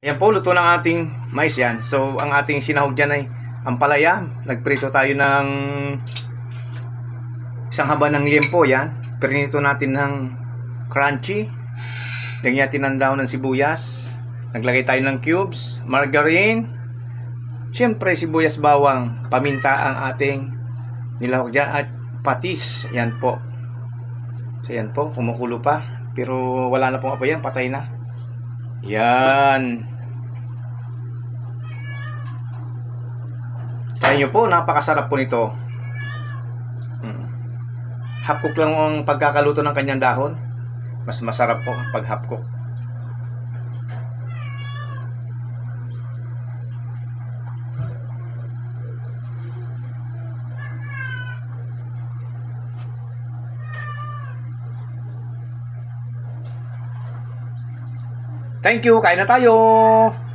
Ayan po, luto ng ating mais yan. So, ang ating sinahog dyan ay ampalaya. Nagprito tayo ng isang haba ng liempo yan. Prinito natin ng crunchy. Lagyan natin ng dahon ng sibuyas. Naglagay tayo ng cubes, margarine. Siyempre, sibuyas bawang, paminta ang ating nilahog dyan at patis. Yan po. So, yan po, kumukulo pa. Pero wala na pong apoy yan, patay na. Yan. Kaya nyo po, napakasarap po nito. Mm. Half cook lang ang pagkakaluto ng kanyang dahon. Mas masarap po pag half Thank you, kain na tayo!